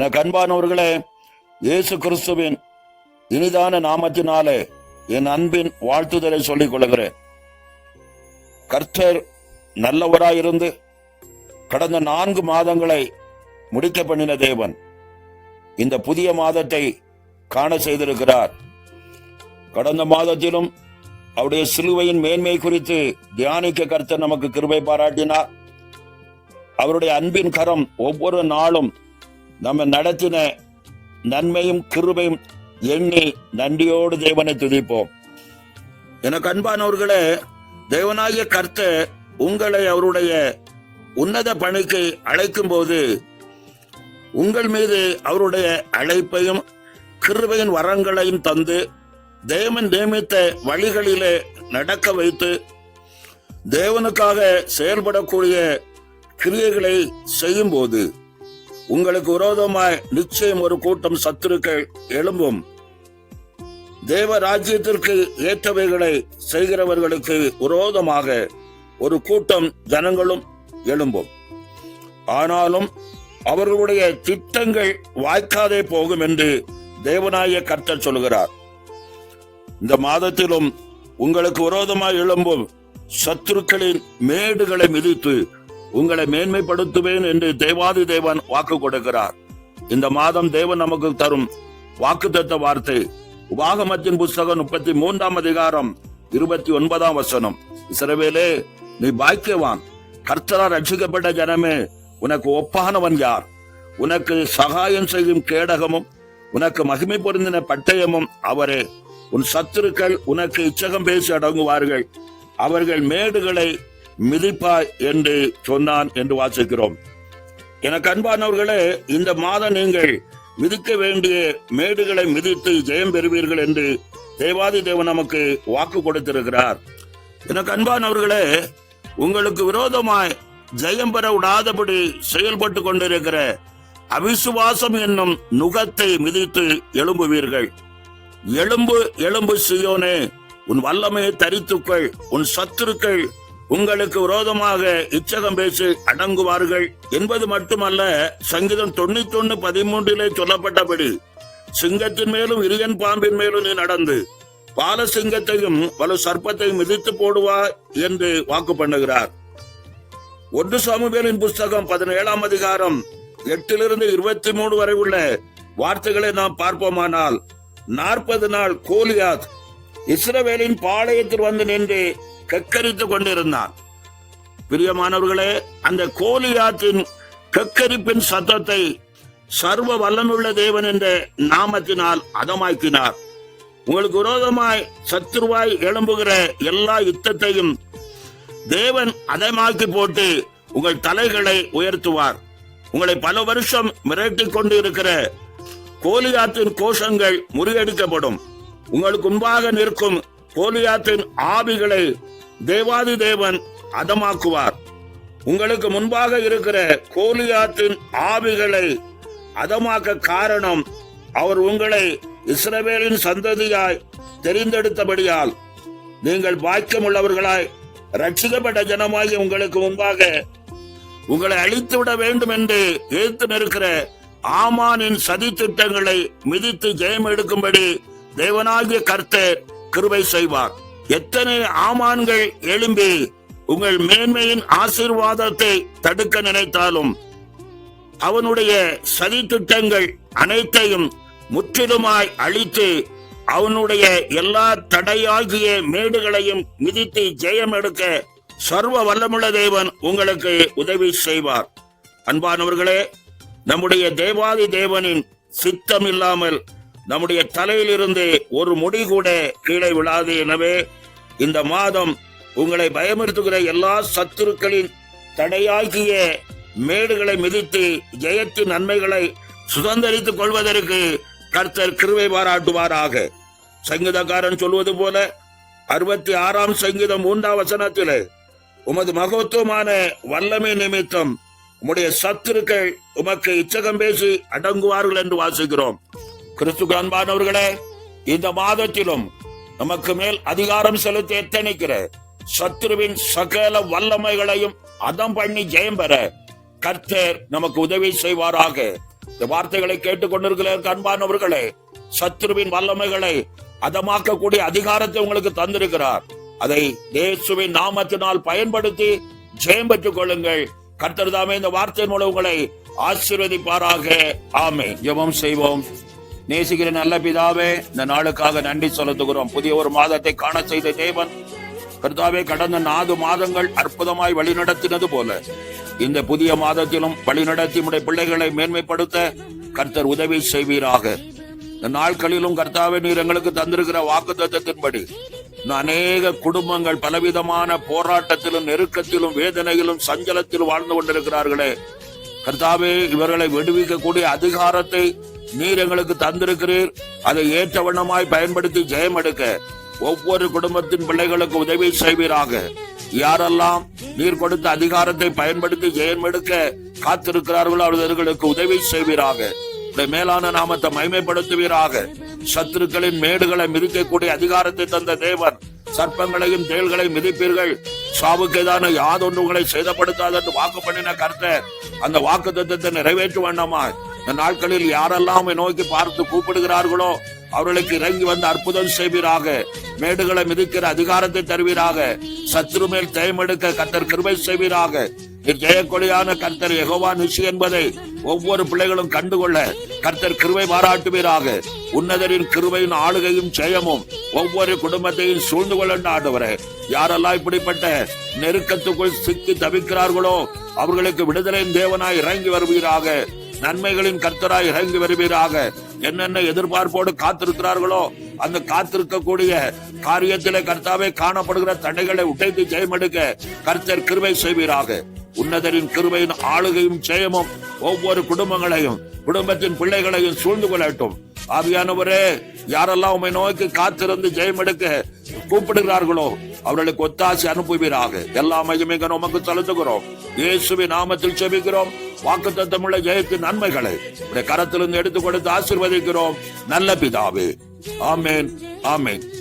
எனக்கு அன்பானவர்களே இயேசு கிறிஸ்துவின் இனிதான நாமத்தினாலே என் அன்பின் வாழ்த்துதலை சொல்லிக் கொள்கிறேன். கர்த்தர் நல்லவராயிருந்து கடந்த நான்கு மாதங்களை முடிக்க பண்ணின தேவன் இந்த புதிய மாதத்தை காண செய்திருக்கிறார். கடந்த மாதத்திலும் அவருடைய சிலுவையின் மேன்மை குறித்து தியானிக்க கர்த்தர் நமக்கு கிருபை பாராட்டினார். அவருடைய அன்பின் கரம் ஒவ்வொரு நாளும் நம்ம நடத்தின நன்மையும் கிருபையும் எண்ணி நன்றியோடு தேவனை துதிப்போம். எனக்கு அன்பானவர்களே தேவனாகிய கர்த்த உங்களை அவருடைய உன்னத பணிக்கு அழைக்கும் போது உங்கள் மீது அவருடைய அழைப்பையும் கிருபையின் வரங்களையும் தந்து தேவன் நியமித்த வழிகளிலே நடக்க வைத்து தேவனுக்காக செயல்படக்கூடிய கிரியைகளை செய்யும் போது உங்களுக்கு விரோதமாய் நிச்சயம் ஒரு கூட்டம் சத்துருக்கள் எழும்பும். தேவ ராஜ்யத்திற்கு ஏற்றவைகளை செய்கிறவர்களுக்கு விரோதமாக ஒரு கூட்டம் ஜனங்களும் எழும்பும். ஆனாலும் அவர்களுடைய திட்டங்கள் வாய்க்காதே போகும் என்று தேவனாய கர்த்தர் சொல்கிறார். இந்த மாதத்திலும் உங்களுக்கு விரோதமாய் எழும்பும் சத்துருக்களின் மேடுகளை மிதித்து உங்களை மேன்மைப்படுத்துவேன் என்று தேவாதி தேவன் வாக்கு கொடுக்கிறார். இந்த மாதம் தேவன் நமக்கு தரும் வாக்குத்தத்த வார்த்தை உபாகமத்தின் புஸ்தகம் முப்பத்தி மூன்றாம் அதிகாரம் இருபத்தி ஒன்பதாம் வசனம். சிறவேலே நீ பாக்கியவான். கர்த்தரால் ரட்சிக்கப்பட்ட ஜனமே உனக்கு ஒப்பானவன் யார்? உனக்கு சகாயம் செய்யும் கேடகமும் உனக்கு மகிமை பொருந்தின பட்டயமும் அவரே. உன் சத்துருக்கள் உனக்கு இச்சகம் பேசி அடங்குவார்கள். அவர்கள் மேடுகளை மிதிப்பாய் என்று சொன்னான் என்று வாசிக்கிறோம். எனக்கு அன்பானவர்களே இந்த மாதம் நீங்கள் மிதிக்க வேண்டிய மேடுகளை மிதித்து ஜெயம் பெறுவீர்கள் என்று தேவாதி தேவன் நமக்கு வாக்கு கொடுத்திருக்கிறார். எனக்கு அன்பானவர்களே உங்களுக்கு விரோதமாய் ஜெயம் பெற விடாதபடி செயல்பட்டு கொண்டிருக்கிற அவிசுவாசம் என்னும் நுகத்தை மிதித்து எழும்புவீர்கள். எலும்பு எலும்பு சியோனே உன் வல்லமையை தரித்துக்கள் உன் சத்துருக்கள் உங்களுக்கு விரோதமாக இச்சகம் பேசி அடங்குவார்கள் என்பது மட்டுமல்ல சங்கீதம் தொண்ணூத்தி ஒன்னு பதிமூன்றிலே சொல்லப்பட்டபடி சிங்கத்தின் மேலும் இரியன் பாம்பின் மேலும் நீ நடந்து பால சிங்கத்தையும் பல சர்ப்பத்தையும் மிதித்து போடுவா என்று வாக்கு பண்ணுகிறார். ஒன்று சாமுவேலின் புஸ்தகம் பதினேழாம் அதிகாரம் எட்டிலிருந்து இருபத்தி மூணு வரை உள்ள வார்த்தைகளை நாம் பார்ப்போமானால் நாற்பது நாள் கோலியாத் இஸ்ரவேலின் பாளையத்தில் வந்து நின்று கக்கரித்துக் கொண்டிருந்தான். பிரியமானவர்களே அந்த கோலியாத்தின் கக்கரிப்பின் சத்தத்தை சர்வ வல்லனுள்ள தேவன் என்ற நாமத்தினால் அதமாக்கினார். உங்களுக்கு விரோதமாய் சத்துருவாய் எழும்புகிற எல்லா யுத்தத்தையும் தேவன் அதமாக்கி போட்டு உங்கள் தலைகளை உயர்த்துவார். உங்களை பல வருஷம் மிரட்டிக் கொண்டு இருக்கிற கோலியாத்தின் கோஷங்கள் முறியடிக்கப்படும். உங்களுக்கு முன்பாக நிற்கும் கோலியாத்தின் ஆவிகளை தேவாதி தேவன் அதமாக்குவார். உங்களுக்கு முன்பாக இருக்கிற கோலியாத்தின் ஆவிகளை அதமாக்க காரணம் அவர் உங்களை இஸ்ரவேலின் சந்ததியாய் தெரிந்தெடுத்தபடியால் நீங்கள் பாக்கியமுள்ளவர்களாய் ரட்சிக்கப்பட்ட ஜனமாகி உங்களுக்கு முன்பாக உங்களை அழித்து விட வேண்டும் என்று எதிர்த்து நிற்கிற ஆமானின் சதி திட்டங்களை மிதித்து ஜெயம் எடுக்கும்படி தேவனாகிய கர்த்தர் கிருபை செய்வார். எத்தனை ஆமான்கள் எழும்பி உங்கள் மேன்மையின் ஆசீர்வாதத்தை தடுக்க நினைத்தாலும் அவனுடைய சதி திட்டங்கள் அனைத்தையும் முற்றிலுமாய் அழித்து அவனுடைய எல்லா தடையாகிய மேடுகளையும் மிதித்து ஜெயம் எடுக்க சர்வ வல்லமுள்ள தேவன் உங்களுக்கு உதவி செய்வார். அன்பானவர்களே நம்முடைய தேவாதி தேவனின் சித்தம் இல்லாமல் நம்முடைய தலையிலிருந்து ஒரு முடி கூட கீழே விழாது எனவே இந்த மாதம் உங்களை பயமுறுத்துகிற எல்லா சத்துருக்களின் தடையாகிய மேடுகளை மிதித்து ஜெயத்தின் நன்மைகளை சுதந்திரித்துக் கொள்வதற்கு கர்த்தர் கிருவை பாராட்டுவாராக. சங்கீதக்காரன் சொல்வது போல அறுபத்தி ஆறாம் சங்கீதம் மூன்றாம் வசனத்திலே உமது மகத்துவமான வல்லமை நிமித்தம் உம்முடைய சத்துருக்கள் உமக்கு இச்சகம் பேசி அடங்குவார்கள் என்று வாசிக்கிறோம். கிறிஸ்து அன்பானவர்களே இந்த மாதத்திலும் நமக்கு மேல் அதிகாரம் செலுத்த எத்தனைக்கிற? சத்ருவின் சகல வல்லமைகளையும் அதம் பண்ணி ஜெயம் பெற கர்த்தர் நமக்கு உதவி செய்வாராக. இந்த வார்த்தைகளை கேட்டுக்கொண்டிருக்கிற அன்பானவர்களே சத்ருவின் வல்லமைகளை அதமாக்கக்கூடிய அதிகாரத்தை உங்களுக்கு தந்திருக்கிறார். அதை இயேசுவின் நாமத்தினால் பயன்படுத்தி ஜெயம் பெற்றுக் கொள்ளுங்கள். கர்த்தர் தாமே இந்த வார்த்தையின் மூலம் உங்களை ஆசீர்வதிப்பாராக. ஆமை ஜெபம் செய்வோம். நேசிக்கிற நல்ல பிதாவே இந்த நாளுக்காக நன்றி செலுத்துகிறோம். புதிய ஒரு மாதத்தை காண செய்த தேவன் கர்த்தாவே கடந்த நாலு மாதங்கள் அற்புதமாய் வழிநடத்தினது போல இந்த புதிய மாதத்திலும் வழிநடத்தி உடைய பிள்ளைகளை மேன்மைப்படுத்த கர்த்தர் உதவி செய்வீராக. இந்த நாட்களிலும் கர்த்தாவே நீர் எங்களுக்கு தந்திருக்கிற வாக்கு தத்துவத்தின்படி அநேக குடும்பங்கள் பலவிதமான போராட்டத்திலும் நெருக்கத்திலும் வேதனையிலும் சஞ்சலத்திலும் வாழ்ந்து கொண்டிருக்கிறார்களே. கர்த்தாவே இவர்களை விடுவிக்கக்கூடிய அதிகாரத்தை நீர் எங்களுக்கு தந்திருக்கிறீர். அதை ஏற்ற வண்ணமாய் பயன்படுத்தி ஜெயம் எடுக்க ஒவ்வொரு குடும்பத்தின் பிள்ளைகளுக்கு உதவி செய்வீராக. யாரெல்லாம் நீர் கொடுத்த அதிகாரத்தை பயன்படுத்தி ஜெயம் எடுக்க காத்திருக்கிறார்களோ அவர்களுக்கு உதவி செய்வீராக. மேலான நாமத்தை மைமைப்படுத்துவீராக சத்துருக்களின் மேடுகளை மிதிக்கக்கூடிய அதிகாரத்தை தந்த தேவன் சர்ப்பங்களையும் தேள்களை மிதிப்பீர்கள். சாவுக்கேதான யாதொன்று உங்களை சேதப்படுத்தாது வாக்கு பண்ணின கருத்தை அந்த வாக்கு தத்துவத்தை நிறைவேற்ற வேண்டாமா இந்த நாட்களில் யாரெல்லாம் நோக்கி பார்த்து கூப்பிடுகிறார்களோ அவர்களுக்கு இறங்கி வந்து அற்புதம் செய்வீராக. மேடுகளை மிதிக்கிற அதிகாரத்தை தருவீராக. சத்ரு மேல் தேமெடுக்க கர்த்தர் கிருபை செய்வீராக. ஜெயக்கொடியான கர்த்தர் எகோவா நிஷி என்பதை ஒவ்வொரு பிள்ளைகளும் கண்டுகொள்ள கர்த்தர் கிருவை பாராட்டுவீராக. உன்னதரின் கிருவையின் ஆளுகையும் ஜெயமும் ஒவ்வொரு குடும்பத்தையும் சூழ்ந்து கொள்ள ஆண்டவரே. யாரெல்லாம் இப்படிப்பட்ட நெருக்கத்துக்குள் சிக்கி தவிக்கிறார்களோ அவர்களுக்கு விடுதலையின் தேவனாய் இறங்கி வருவீராக. நன்மைகளின் கர்த்தராய் இறங்கி வருவீராக. என்னென்ன எதிர்பார்ப்போடு காத்திருக்கிறார்களோ அந்த காத்திருக்கக்கூடிய காரியத்திலே கர்த்தாவே காணப்படுகிற தடைகளை உடைத்து ஜெயமெடுக்க கர்த்தர் கிருவை செய்வீராக. உன்னதரின் கிருவையின் ஆளுகையும் ஜெயமும் ஒவ்வொரு குடும்பங்களையும் குடும்பத்தின் பிள்ளைகளையும் சூழ்ந்து கொள்ளட்டும். ஆவியானவரே யாரெல்லாம் உம்மை நோக்கி காத்திருந்து ஜெயமெடுக்க கூப்பிடுகிறார்களோ அவர்களுக்கு ஒத்தாசி அனுப்புவீராக. எல்லா மகிமைகள் உமக்கு செலுத்துகிறோம். இயேசுவி நாமத்தில் செபிக்கிறோம். வாக்கு தத்தமுள்ள ஜெயத்தின் நன்மைகளை கரத்திலிருந்து எடுத்துக் கொடுத்து ஆசிர்வதிக்கிறோம். நல்ல பிதாவே. ஆமேன். ஆமேன்.